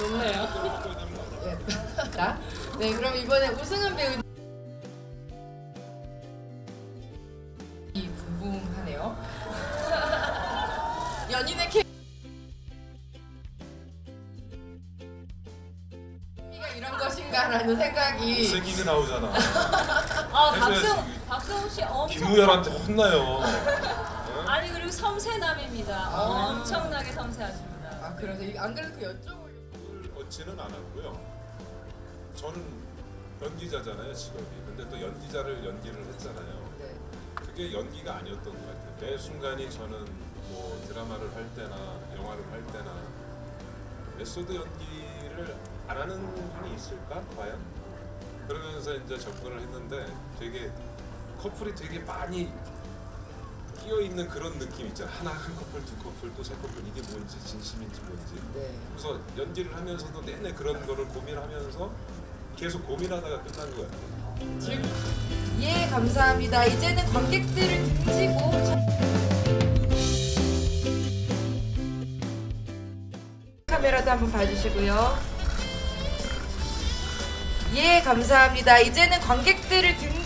좋네요. 네. 자, 네 그럼 이번에 우승은 배우 이 궁금하네요. 연인의 케가 이런 것인가라는 생각이 생기게 나오잖아. 아. 박성 박성우 씨 엄청 김우열한테 혼나요. 어? 아니 그리고 섬세남입니다. 아. 엄청나게 섬세하십니다. 아 그래서 이- 안 그래도 그 여쭤보려 얻지는 않았고요. 저는 연기자잖아요 직업이. 근데 또 연기자를 연기를 했잖아요. 네. 그게 연기가 아니었던 것 같아요. 매 순간이 저는 뭐 드라마를 할 때나 영화를 할 때나 메소드 연기를 안 하는 분이 있을까 과연? 그러면서 이제 접근을 했는데 되게 커플이 되게 많이 끼어 있는 그런 느낌 있잖아. 하나 한 커플, 두 커플, 또 세 커플 이게 뭔지 진심인지 뭔지. 네. 그래서 연기를 하면서도 내내 그런 거를 고민하면서 계속 고민하다가 끝난 것 같아요. 지금 예 감사합니다. 이제는 관객들을 등지고 카메라도 한번 봐주시고요. 예 감사합니다. 이제는 관객들을 등